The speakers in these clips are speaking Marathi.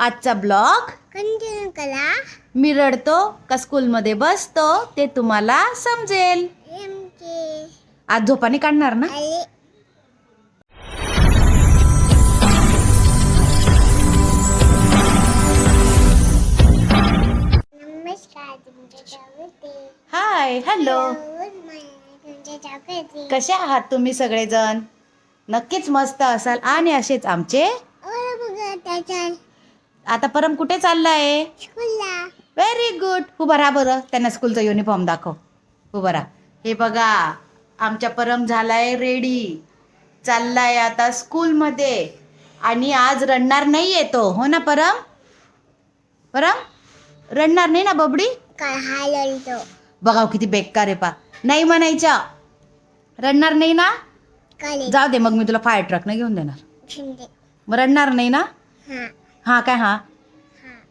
आजचा ब्लॉग? कंटिन्यू करा मी रडतो का स्कूलमध्ये बसतो ते तुम्हाला समजेल. आज झोपाने काढणार ना? Hi hello. कसे आहात तुम्ही सगळेजण? नक्कीच मस्त असाल. आणि असेच आमचे? आता परम कुठे चाललाय? व्हेरी गुड उभा राहा बरं. त्यांना स्कूलचा युनिफॉर्म दाखव. उभा राहा. हे बघा आमच्या परम झालाय रेडी चाललाय आता स्कूलमध्ये. आणि आज रडणार नाही येतो हो ना परम? परम? रडणार नाही ना बबडी? बघाव किती बेकार आहे पा. नाही म्हणायच्या. रडणार नाही ना? जाऊ दे मग मी तुला फायर ट्रकनं घेऊन देणार. मग रडणार नाही ना? हा काय हां?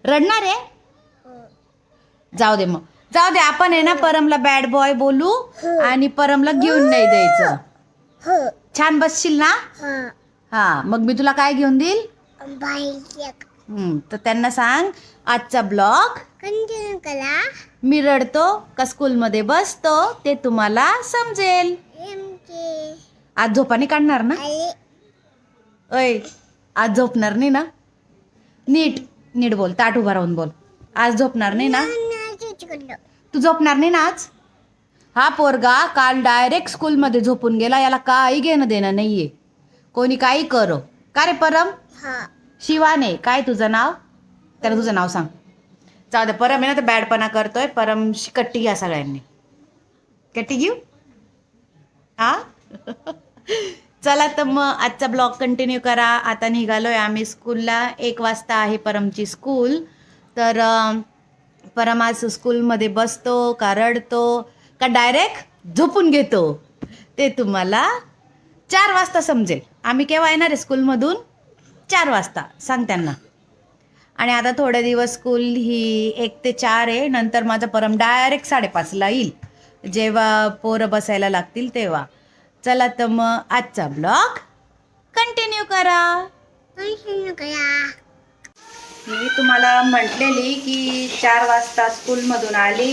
रडणार आहे? जाऊ दे मग. जाऊ दे आपण आहे ना परमला बॅड बॉय बोलू आणि परमला घेऊन नाही द्यायचं. छान बसशील ना? हा मग मी तुला काय घेऊन देईल? तर त्यांना सांग आजचा ब्लॉग करा. मी रडतो का स्कूलमध्ये बसतो ते तुम्हाला समजेल. आज झोपाने काढणार ना? अय आज झोपणार नाही ना? नीट नीट बोल ताट उभा राहून बोल. आज झोपणार नाही ना? तू झोपणार नाही ना आज? हा पोरगा काल डायरेक्ट स्कूलमध्ये झोपून गेला याला काही घेणं देणं नाहीये. कोणी काही करो. का रे परम? हा. शिवाने. काय तुझं नाव? त्याला तुझं नाव सांग. जाऊ दे परम आहे ना तर बॅडपणा करतोय. परम कट्टी घ्या सगळ्यांनी. कट्टी घेऊ? हा? चला तर मग आजचा ब्लॉग कंटिन्यू करा. आता निघालोय आम्ही स्कूलला. एक वाजता आहे परमची स्कूल. तर परम आज स्कूलमध्ये बसतो का रडतो का डायरेक्ट झोपून घेतो. ते तुम्हाला चार वाजता समजेल. आम्ही केव्हा येणार आहे स्कूलमधून? चार वाजता सांग त्यांना. आणि आता थोडे दिवस स्कूल ही एक ते चार आहे. नंतर माझा परम डायरेक्ट साडेपाचला येईल. जेव्हा पोरं बसायला लागतील तेव्हा. चला तर मग आजचा ब्लॉग कंटिन्यू करा. कंटिन्यू करा. मी तुम्हाला म्हटलेली की चार वाजता स्कूलमधून आली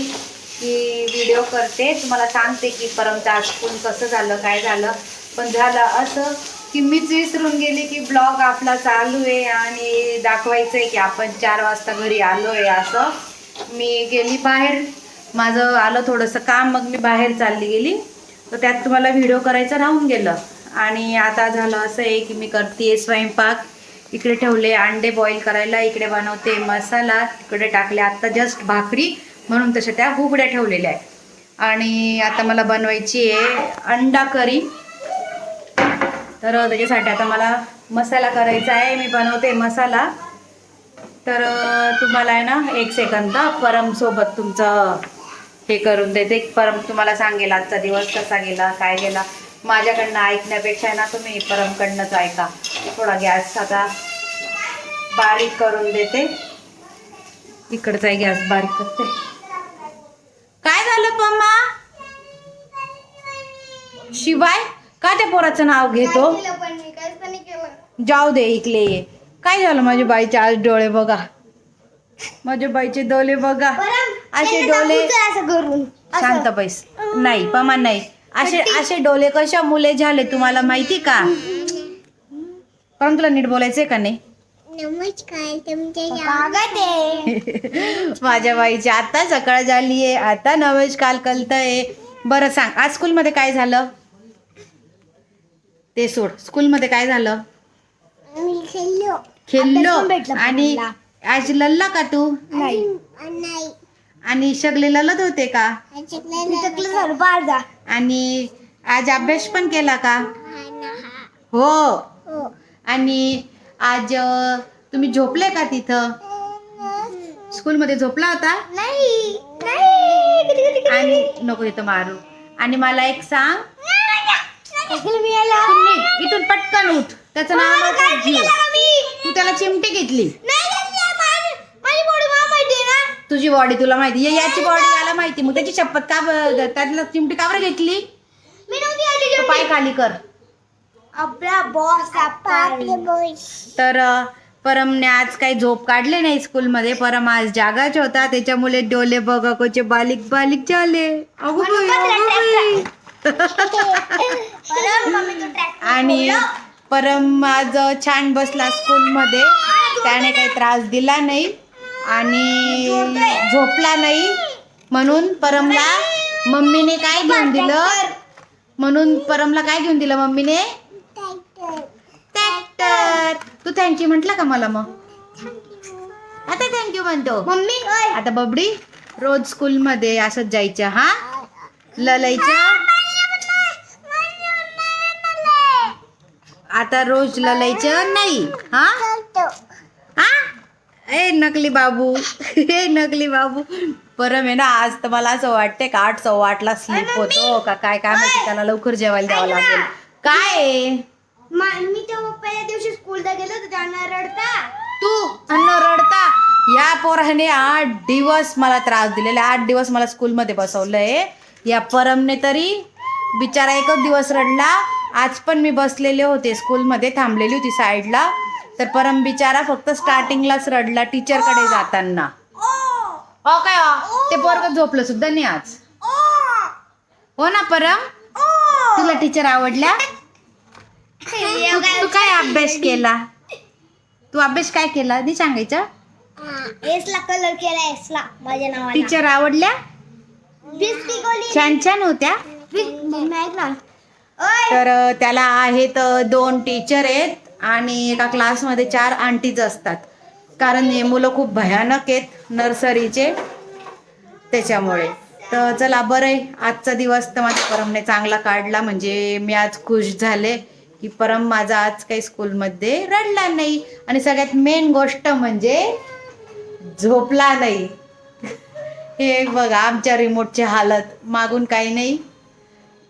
की व्हिडिओ करते. तुम्हाला सांगते की परमचं आज स्कूल कसं झालं काय झालं. पण झालं असं की मीच विसरून गेली की ब्लॉग आपला चालू आहे आणि दाखवायचं आहे की आपण चार वाजता घरी आलो आहे असं. मी गेली बाहेर. माझं आलं थोडंसं काम मग मी बाहेर चालली गेली. तर त्यात तुम्हाला व्हिडिओ करायचा राहून गेलं. आणि आता झालं असं आहे की मी करते स्वयंपाक. इकडे ठेवले अंडे बॉईल करायला इकडे बनवते मसाला इकडे टाकले आत्ता जस्ट भाकरी म्हणून तशा त्या उघड्या ठेवलेल्या आहे आणि आता मला बनवायची आहे अंडा करी. तर त्याच्यासाठी आता मला मसाला करायचा आहे मी बनवते मसाला. तर तुम्हाला आहे ना एक सेकंद परमसोबत तुमचं हे करून देते. परम तुम्हाला सांगेल आजचा दिवस कसा गेला काय गेला माझ्याकडनं ऐकण्यापेक्षा आहे ना तुम्ही परमकडनंच ऐका. थोडा गॅस आता बारीक करून देते. इकडचा गॅस बारीक करते. काय झालं पम्मा? शिवाय का त्या पोराचं नाव घेतो? जाऊ दे इकले ये. काय झालं माझ्या बाईचे आज डोळे बघा. माझ्या बाईचे डोळे बघा. असे करून. शांत पैस नाही पमा नाही. असे असे डोळे कशा मुले झाले तुम्हाला माहिती का? पण तुला नीट बोलायचंय का नाही? नमस्कार तुमच्या माझ्या बाईची आता सकाळ झाली आहे. आता नमस्कार कळतंय बरं सांग आज स्कूलमध्ये काय झालं? ते सोड स्कूलमध्ये काय झालं? खेळलो. खेळलो. आणि आज लल्ला का तू? नाही. नाही. आणि सगळे ललत होते का? आणि आज अभ्यास पण केला का? हो हो. आणि आज तुम्ही झोपले का तिथं? स्कूलमध्ये झोपला होता? आणि नको तिथं मारू. आणि मला एक सांग. इथून पटकन उठ. त्याचं नाव नको घेऊ. तू त्याला चिमटी घेतली. तुझी बॉडी तुला माहिती या- याची बॉडी याला माहिती मग त्याची शपथ का ब- त्याला चिमटी का बरं घेतली तो पाय खाली कर. आपला बॉस आपले तर अ, परमने आज काही झोप काढले नाही स्कूलमध्ये परम आज जागाच होता. त्याच्यामुळे डोले बघाकोचे बालिक बालिक झाले. अगो बाई, अगो बाई. आणि परम आज छान बसला स्कूलमध्ये त्याने काही त्रास दिला नाही. आणि झोपला नाही म्हणून परमला मम्मीने काय घेऊन दिलं? म्हणून परमला काय घेऊन दिलं मम्मीने? ट्रॅक्टर तू थँक्यू म्हटलं का मला मग? आता थँक्यू म्हणतो. मम्मी. आता बबडी रोज स्कूलमध्ये असंच जायचं हा? ललायच्या आता रोज ललायचं नाही हा हा? ए नकली बाबू. ए नकली बाबू. परम आहे ना आज तर मला असं वाटते का आठ सव्वा आठला स्लीप होतो. का काय काय माहिती त्याला लवकर जेवायला द्यावं लागेल. काय आहे? मी तेव्हा पहिल्या दिवशी स्कूलला गेलो होतो त्यांना रडता. तू अन्न रडता? या पोराने आठ दिवस मला त्रास दिलेले आठ दिवस मला स्कूलमध्ये बसवलंय. या परमने तरी बिचारा एकच दिवस रडला. आज पण मी बसलेले होते स्कूलमध्ये थांबलेली होती साईडला तर परम बिचारा फक्त स्टार्टिंगलाच रडला टीचरकडे जाताना. हो काय हो? ते पोरग झोपलं सुद्धा नाही आज. हो ना परम? तुला टीचर आवडल्या? तू तू काय अभ्यास केला? तू अभ्यास काय केला? ती सांगायचं? एसला कलर केला एसला माझ्या नावाला. टीचर आवडल्या? छान छान होत्या. तर अ, त्याला आहेत अ, दोन टीचर आहेत. आणि एका क्लासमध्ये चार आंटीज असतात. कारण हे मुलं खूप भयानक आहेत नर्सरीचे त्याच्यामुळे. तर चला बरं आहे आजचा दिवस तर माझ्या परमने चांगला काढला. म्हणजे मी आज खुश झाले की परम माझा आज काही स्कूलमध्ये रडला नाही. आणि सगळ्यात मेन गोष्ट म्हणजे झोपला नाही. हे बघा आमच्या रिमोटची हालत मागून काही नाही.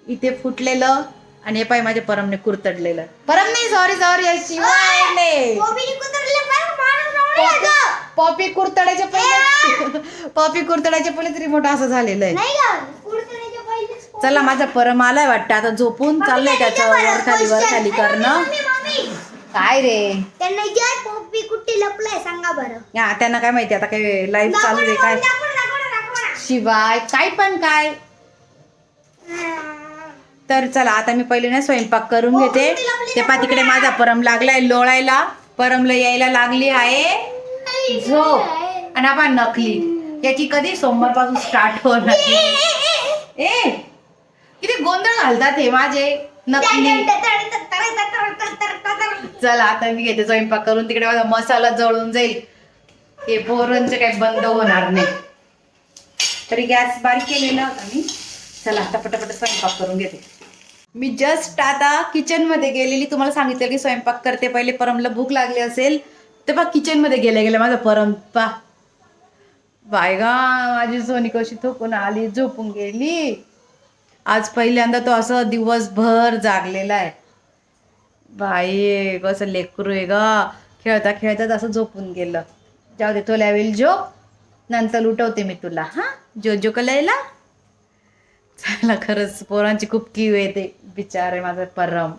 इथे फुटलेलं आणि हे पाय माझ्या परमने कुरतडलेलं. परम नाही सॉरी सॉरी शिवाय. पॉपी कुरतडायच्या पहिले पॉपी कुरतडायच्या पहिलेच रिमोट असं झालेलं आहे. चला माझा परम आलाय वाटतं. आता झोपून चाललंय त्याचं वर खाली वर खाली करणं. काय रे? त्यांना पोपी कुठे लपलाय सांगा बरं. या त्यांना काय माहिती आता काय लाईव्ह चालू आहे काय. शिवाय काय पण काय. तर चला आता मी पहिले ना स्वयंपाक करून घेते ते पा तिकडे माझा परम लागलाय लोळायला परमला यायला लागली आहे झोप आणि आपण नकली याची कधी सोमवारपासून स्टार्ट होणार ए किती गोंधळ घालतात हे माझे नकली चला आता मी घेते स्वयंपाक करून तिकडे माझा मसाला जळून जाईल हे पोरांचं काही बंद होणार नाही तरी गॅस बारीक केलेला होता मी चला आता पटापट स्वयंपाक करून घेते मी जस्ट आता किचनमध्ये गेलेली तुम्हाला सांगितलं की स्वयंपाक करते. पहिले परमला भूक लागली असेल ते पा किचनमध्ये गेले गेले माझा परम पा. बायगा माझी सोनी कशी थोपून आली झोपून गेली. आज पहिल्यांदा तो असं दिवसभर जागलेला आहे. बाई कसं लेकरू आहे ग. खेळता खेळताच असं झोपून गेलं. जाऊ दे थोड्या वेळ झोप. नंतर उठवते मी तुला. हां? जो जो कलायला चला खरंच पोरांची खूप कीव येते बिचार आहे माझा परम.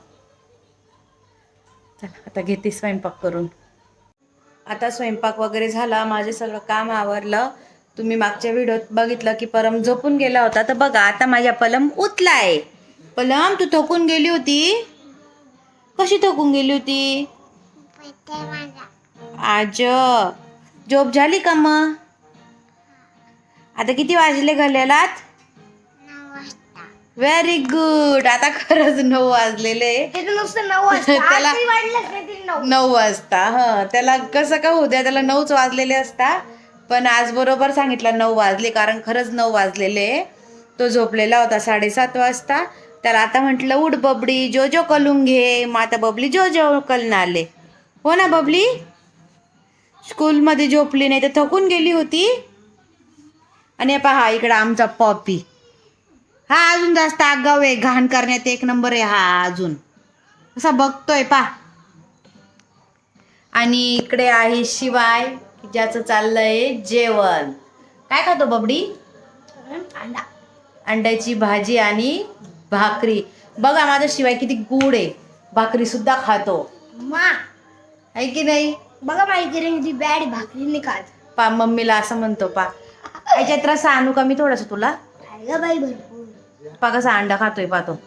चला आता घेते स्वयंपाक करून. आता स्वयंपाक वगैरे झाला माझे सगळं काम आवरलं. तुम्ही मागच्या व्हिडिओत बघितलं की परम झोपून गेला होता. तर बघा आता माझ्या पलम उतलाय पलम तू थकून गेली होती? कशी थकून गेली होती? आज झोप झाली का मग? आता किती वाजले घालेलात व्हेरी गुड आता खरंच नऊ वाजलेले. त्याला- नऊ. वाजता ह. त्याला कसं का उद्या त्याला नऊच वाजलेले असता. पण आज बरोबर सांगितलं नऊ वाजले कारण खरंच नऊ वाजलेले. तो झोपलेला होता साडेसात वाजता. त्याला आता म्हटलं उठ बबडी जो जो कलून घे. मग आता बबली जो जो कलून आले. हो ना बबली? स्कूलमध्ये झोपली नाही तर थकून गेली होती. आणि हे पहा इकडं आमचा पॉपी. हा अजून जास्त आगाव आहे. घाण करण्यात एक नंबर आहे हा अजून. असा बघतोय पा. आणि इकडे आहे शिवाय ज्याचं चाललंय जेवण. काय खातो बबडी? अंडा. अंड्याची भाजी आणि भाकरी. बघा माझा शिवाय किती गोड आहे. भाकरी सुद्धा खातो. मा. आहे की नाही? बघा माझी बॅड भाकरी निकाल पा मम्मीला असं म्हणतो पा. याच्यात रसा आणू का मी थोडस तुला? बाई पा कसा अंडा खातोय पाहतो.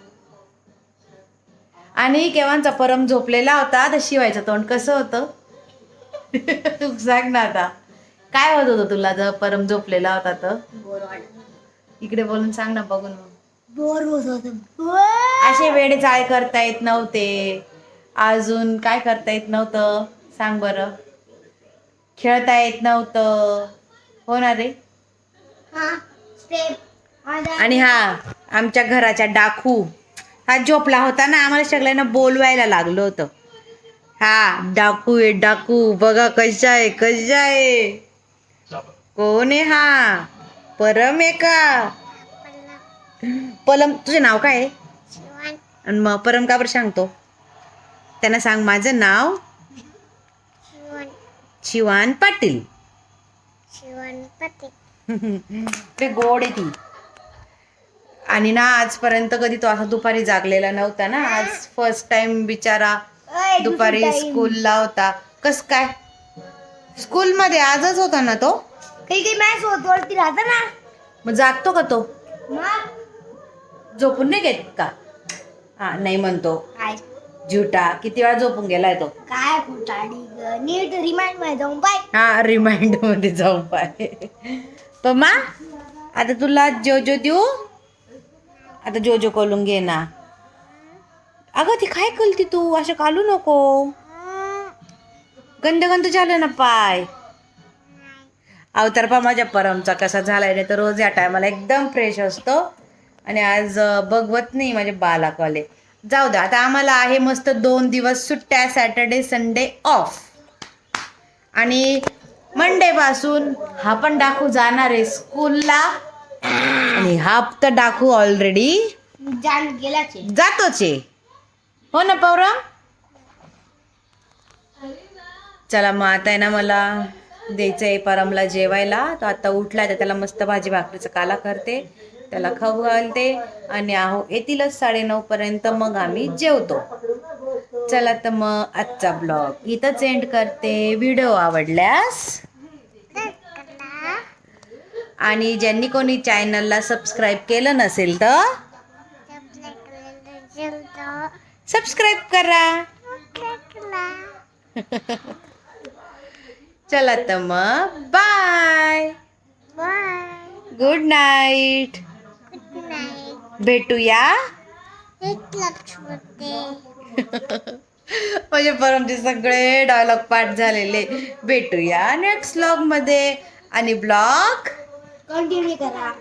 आणि केव्हांचा परम झोपलेला होता तर शिवायचं तोंड कसं होतं? सांग ना आता. काय होत होतं तुला जर परम झोपलेला होता तर? इकडे बोलून सांग ना बघून. बोर होत होत. असे वेडे चाळे करता येत नव्हते. अजून काय करता येत नव्हतं? सांग बरं. खेळता येत नव्हतं. हो ना रे? हा स्टेप आणि हा आमच्या घराच्या डाकू. हा झोपला होता ना आम्हाला सगळ्यांना बोलवायला लागलं होतं. हा डाकू आहे डाकू बघा कशा आहे कशा आहे. कोण आहे हा? परम आहे का? पलम तुझे नाव काय आहे? आणि मग परम का बरं सांगतो? त्यांना सांग माझं नाव? शिवान पाटील. ते गोड आहे ती. आणि ना आजपर्यंत कधी तो असा दुपारी जागलेला नव्हता ना. आज फर्स्ट टाइम बिचारा दुपारी स्कूलला होता. कस काय? स्कूल मध्ये आजच होता ना तो? काही काही मॅच होत वरती राहता ना. मग जागतो का तो? झोपून नाही घेत का? हा नाही म्हणतो. झुटा. किती वेळा झोपून गेलाय तो? काय नीट रिमाइंडमध्ये जाऊन पाय. हा रिमाइंडमध्ये जाऊन पाय. पम्मा आता तुला जोजो देऊ आता जो जो कोलून घे ना. अगं ती काय कलती तू? असं कालू नको. गंद गंद झालं ना पाय. अवतरपा माझ्या परमचा कसा झालाय नाही तर रोज या टायमाला एकदम फ्रेश असतो. आणि आज बघवत नाही माझे कॉले जाऊ द्या आता आम्हाला आहे मस्त दोन दिवस सुट्ट्या सॅटर्डे संडे ऑफ आणि मंडे पासून हा पण डाकू जाणार आहे स्कूलला आणि हा तर डाकू ऑलरेडी. जातोच. आहे हो ना पौरम चला मग आता आहे ना मला द्यायचं आहे परमला जेवायला. तो आता उठला तर त्याला मस्त भाजी भाकरीचा काला करते. त्याला खाऊ घालते. आणि आहो येतीलच साडेनऊ पर्यंत मग आम्ही जेवतो. चला तर मग आजचा ब्लॉग इथंच एंड करते. व्हिडिओ आवडल्यास आणि ज्यांनी कोणी चॅनलला सबस्क्राईब केलं नसेल तर सबस्क्राईब करा. चला तर मग बाय गुड नाईट भेटूया. म्हणजे परमचे सगळे डायलॉग पाठ झालेले. भेटूया नेक्स्ट ब्लॉगमध्ये. आणि ब्लॉग कंटिन्यू करा.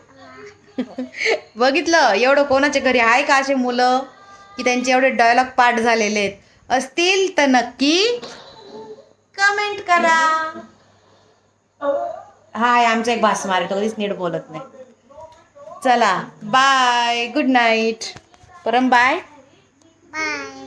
बघितलं? एवढं कोणाच्या घरी आहे का असे मुलं? की त्यांचे एवढे डायलॉग पाठ झालेले आहेत. असतील तर नक्की कमेंट करा. हाय आमचा एक भास मारे तो कधीच नीट बोलत नाही. चला bye good night Param bye bye